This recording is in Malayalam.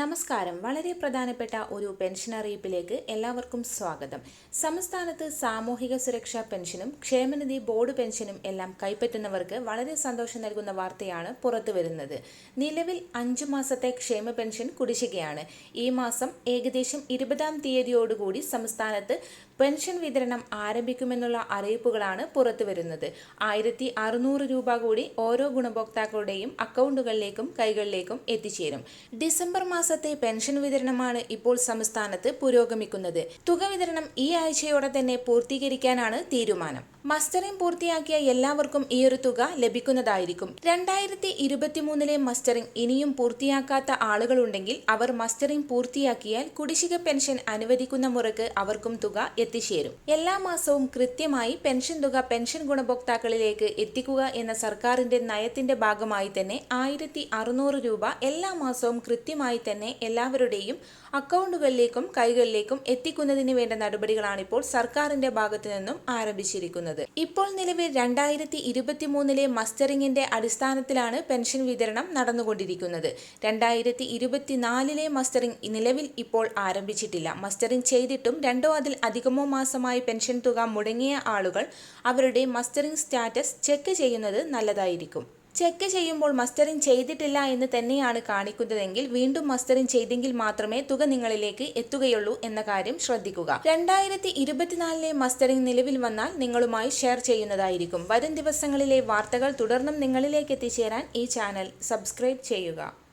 നമസ്കാരം. വളരെ പ്രധാനപ്പെട്ട ഒരു പെൻഷൻ അറിയിപ്പിലേക്ക് എല്ലാവർക്കും സ്വാഗതം. സംസ്ഥാനത്ത് സാമൂഹിക സുരക്ഷാ പെൻഷനും ക്ഷേമനിധി ബോർഡ് പെൻഷനും എല്ലാം കൈപ്പറ്റുന്നവർക്ക് വളരെ സന്തോഷം നൽകുന്ന വാർത്തയാണ് പുറത്തു വരുന്നത് നിലവിൽ അഞ്ചു മാസത്തെ ക്ഷേമ പെൻഷൻ കുടിശ്ശികയാണ്. ഈ മാസം ഏകദേശം ഇരുപതാം തീയതിയോടുകൂടി സംസ്ഥാനത്ത് പെൻഷൻ വിതരണം ആരംഭിക്കുമെന്നുള്ള അറിയിപ്പുകളാണ് പുറത്തു വരുന്നത് ആയിരത്തി അറുന്നൂറ് രൂപ കൂടി ഓരോ ഗുണഭോക്താക്കളുടെയും അക്കൗണ്ടുകളിലേക്കും കൈകളിലേക്കും എത്തിച്ചേരും. ഡിസംബർ മാസത്തെ പെൻഷൻ വിതരണമാണ് ഇപ്പോൾ സംസ്ഥാനത്ത് പുരോഗമിക്കുന്നത്. തുക വിതരണം ഈ ആഴ്ചയോടെ തന്നെ പൂർത്തീകരിക്കാനാണ് തീരുമാനം. മസ്റ്ററിംഗ് പൂർത്തിയാക്കിയ എല്ലാവർക്കും ഈ ഒരു തുക ലഭിക്കുന്നതായിരിക്കും. രണ്ടായിരത്തി ഇരുപത്തിമൂന്നിലെ മസ്റ്ററിംഗ് ഇനിയും പൂർത്തിയാക്കാത്ത ആളുകളുണ്ടെങ്കിൽ അവർ മസ്റ്ററിംഗ് പൂർത്തിയാക്കിയാൽ കുടിശ്ശിക പെൻഷൻ അനുവദിക്കുന്ന മുറക്ക് അവർക്കും തുക എത്തിച്ചേരും. എല്ലാ മാസവും കൃത്യമായി പെൻഷൻ തുക പെൻഷൻ ഗുണഭോക്താക്കളിലേക്ക് എത്തിക്കുക എന്ന സർക്കാരിന്റെ നയത്തിന്റെ ഭാഗമായി തന്നെ ആയിരത്തി അറുന്നൂറ് രൂപ എല്ലാ മാസവും കൃത്യമായി തന്നെ എല്ലാവരുടെയും അക്കൗണ്ടുകളിലേക്കും കൈകളിലേക്കും എത്തിക്കുന്നതിന് വേണ്ട നടപടികളാണ് ഇപ്പോൾ സർക്കാരിന്റെ ഭാഗത്തു നിന്നും ആരംഭിച്ചിരിക്കുന്നത്. ഇപ്പോൾ നിലവിൽ രണ്ടായിരത്തി ഇരുപത്തി മൂന്നിലെ മസ്റ്ററിംഗിന്റെ അടിസ്ഥാനത്തിലാണ് പെൻഷൻ വിതരണം നടന്നുകൊണ്ടിരിക്കുന്നത്. രണ്ടായിരത്തി ഇരുപത്തിനാലിലെ മസ്റ്ററിംഗ് നിലവിൽ ഇപ്പോൾ ആരംഭിച്ചിട്ടില്ല. മസ്റ്ററിംഗ് ചെയ്തിട്ടും രണ്ടോ അതിൽ അധികമോ മാസമായി പെൻഷൻ തുക മുടങ്ങിയ ആളുകൾ അവരുടെ മസ്റ്ററിംഗ് സ്റ്റാറ്റസ് ചെക്ക് ചെയ്യുന്നത് നല്ലതായിരിക്കും. ചെക്ക് ചെയ്യുമ്പോൾ മസ്റ്ററിംഗ് ചെയ്തിട്ടില്ല എന്ന് തന്നെയാണ് കാണിക്കുന്നതെങ്കിൽ വീണ്ടും മസ്റ്ററിംഗ് ചെയ്തെങ്കിൽ മാത്രമേ തുക നിങ്ങളിലേക്ക് എത്തുകയുള്ളൂ എന്ന കാര്യം ശ്രദ്ധിക്കുക. രണ്ടായിരത്തി ഇരുപത്തിനാലിലെ മസ്റ്ററിംഗ് നിലവിൽ വന്നാൽ നിങ്ങളുമായി ഷെയർ ചെയ്യുന്നതായിരിക്കും. വരും ദിവസങ്ങളിലെ വാർത്തകൾ തുടർന്നും നിങ്ങളിലേക്ക് എത്തിച്ചേരാൻ ഈ ചാനൽ സബ്സ്ക്രൈബ് ചെയ്യുക.